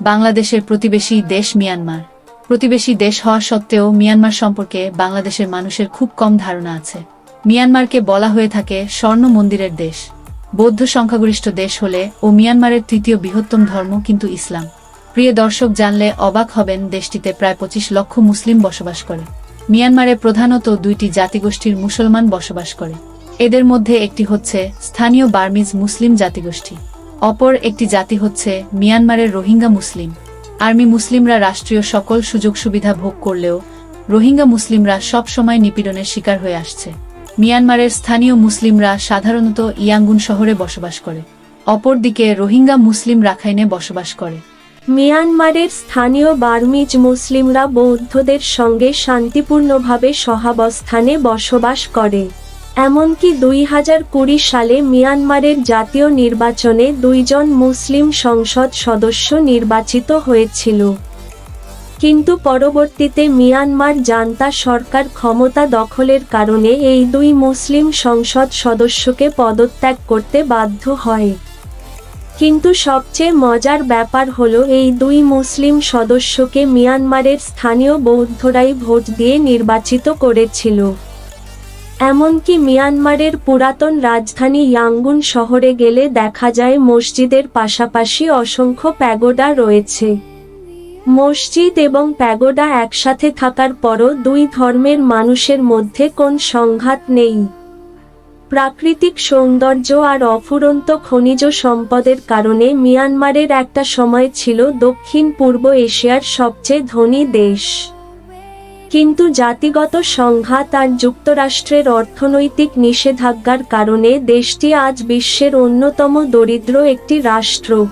বাংলাদেশের প্রতিবেশী দেশ মিয়ানমার। প্রতিবেশী দেশ হওয়া সত্ত্বেও মিয়ানমার সম্পর্কে বাংলাদেশের মানুষের খুব কম ধারণা আছে। মিয়ানমারকে বলা হয়ে থাকে স্বর্ণ মন্দিরের দেশ। বৌদ্ধ সংখ্যাগরিষ্ঠ দেশ হলে ও মিয়ানমারের তৃতীয় বৃহত্তম ধর্ম কিন্তু ইসলাম। প্রিয় দর্শক জানলে অবাক হবেন দেশটিতে প্রায় পঁচিশ লক্ষ মুসলিম বসবাস করে। মিয়ানমারে প্রধানত দুইটি জাতিগোষ্ঠীর মুসলমান বসবাস করে। এদের মধ্যে একটি হচ্ছে স্থানীয় বার্মিজ মুসলিম জাতিগোষ্ঠী। অপর একটি জাতি হচ্ছে মিয়ানমারের রোহিঙ্গা মুসলিম। আর্মি মুসলিমরা রাষ্ট্রীয় সকল সুযোগ সুবিধা ভোগ করলেও রোহিঙ্গা মুসলিমরা সব সময় নিপীড়নের শিকার হয়ে আসছে। মিয়ানমারের স্থানীয় মুসলিমরা সাধারণত ইয়াঙ্গুন শহরে বসবাস করে। অপরদিকে রোহিঙ্গা মুসলিম রাখাইনে বসবাস করে। মিয়ানমারের স্থানীয় বার্মিজ মুসলিমরা বৌদ্ধদের সঙ্গে শান্তিপূর্ণভাবে সহাবস্থানে বসবাস করে। এমনকি দুই হাজার কুড়ি সালে মিয়ানমারের জাতীয় নির্বাচনে দুইজন মুসলিম সংসদ সদস্য নির্বাচিত হয়েছিল। কিন্তু পরবর্তীতে মিয়ানমার জান্তা সরকার ক্ষমতা দখলের কারণে এই দুই মুসলিম সংসদ সদস্যকে পদত্যাগ করতে বাধ্য হয়। কিন্তু সবচেয়ে মজার ব্যাপার হলো এই দুই মুসলিম সদস্যকে মিয়ানমারের স্থানীয় বৌদ্ধরাই ভোট দিয়ে নির্বাচিত করেছিল। এমনকি মিয়ানমারের পুরাতন রাজধানী ইয়াঙ্গুন শহরে গেলে দেখা যায় মসজিদের পাশাপাশি অসংখ্য প্যাগোডা রয়েছে। মসজিদ এবং প্যাগোডা একসাথে থাকার পরও দুই ধর্মের মানুষের মধ্যে কোন সংঘাত নেই। প্রাকৃতিক সৌন্দর্য আর অফুরন্ত খনিজ সম্পদের কারণে মিয়ানমারের একটা সময় ছিল দক্ষিণ পূর্ব এশিয়ার সবচেয়ে ধনী দেশ। কিন্তু জাতিগত সংঘাত আর যুক্তরাষ্ট্রের অর্থনৈতিক নিষেধাজ্ঞার কারণে দেশটি আজ বিশ্বের অন্যতম দরিদ্র একটি রাষ্ট্র।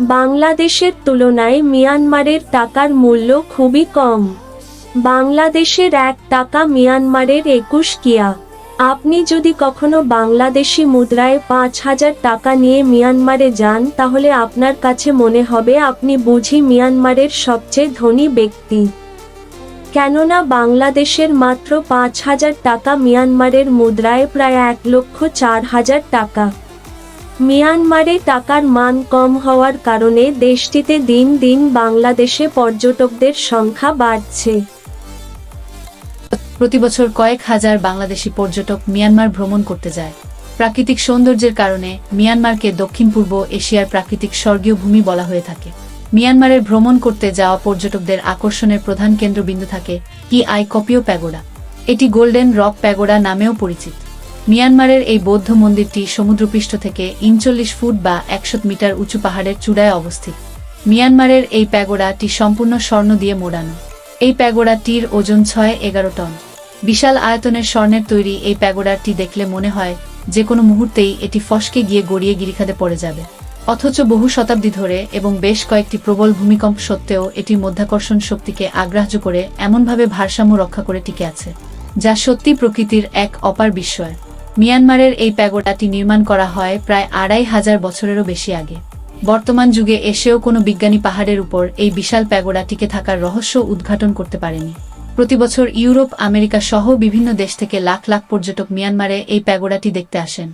বাংলাদেশের তুলনায় মিয়ানমারের টাকার মূল্য খুবই কম। বাংলাদেশের এক টাকা মিয়ানমারের একুশ কিয়া। আপনি যদি কখনো বাংলাদেশি মুদ্রায় পাঁচ হাজার টাকা নিয়ে মিয়ানমারে যান, তাহলে আপনার কাছে মনে হবে আপনি বুঝি মিয়ানমারের সবচেয়ে ধনী ব্যক্তি। কেননা বাংলাদেশের মাত্র পাঁচ হাজার টাকা মিয়ানমারের মুদ্রায় প্রায় এক লক্ষ চার হাজার টাকা। মিয়ানমারে টাকার মান কম হওয়ার কারণে দেশটিতে দিন দিন বাংলাদেশে পর্যটকদের সংখ্যা বাড়ছে। প্রতি বছর কয়েক হাজার বাংলাদেশি পর্যটক মিয়ানমার ভ্রমণ করতে যায়। প্রাকৃতিক সৌন্দর্যের কারণে মিয়ানমারকে দক্ষিণ পূর্ব এশিয়ার প্রাকৃতিক স্বর্গীয় ভূমি বলা হয়ে থাকে। মিয়ানমারের ভ্রমণ করতে যাওয়া পর্যটকদের আকর্ষণের প্রধান কেন্দ্রবিন্দু থাকে কি আই কপিও প্যাগোডা। এটি গোল্ডেন রক প্যাগোডা নামেও পরিচিত। মিয়ানমারের এই বৌদ্ধ মন্দিরটি সমুদ্রপৃষ্ঠ থেকে ইনচল্লিশ ফুট বা একশো মিটার উঁচু পাহাড়ের চূড়ায় অবস্থিত। মিয়ানমারের এই প্যাগোডাটি সম্পূর্ণ স্বর্ণ দিয়ে মোড়ানো। এই প্যাগোডাটির ওজন ছয় এগারো টন। বিশাল আয়তনের স্বর্ণের তৈরি এই প্যাগোডাটি দেখলে মনে হয় যে কোনো মুহূর্তেই এটি ফসকে গিয়ে গড়িয়ে গিরিখাতে পড়ে যাবে। অথচ বহু শতাব্দী ধরে এবং বেশ কয়েকটি প্রবল ভূমিকম্প সত্ত্বেও এটি মধ্যাকর্ষণ শক্তিকে আগ্রাহ্য করে এমনভাবে ভারসাম্য রক্ষা করে টিকে আছে, যা সত্যি প্রকৃতির এক অপার বিস্ময়। মিয়ানমারের এই প্যাগোডাটি নির্মাণ করা হয় প্রায় আড়াই হাজার বছরেরও বেশি আগে। বর্তমান যুগে এসেও কোনো বিজ্ঞানী পাহাড়ের উপর এই বিশাল প্যাগোডা টিকে থাকার রহস্য উদ্ঘাটন করতে পারেনি। প্রতি বছর ইউরোপ, আমেরিকা সহ বিভিন্ন দেশ থেকে লাখ লাখ পর্যটক মিয়ানমারে এই প্যাগোডাটি দেখতে আসেন।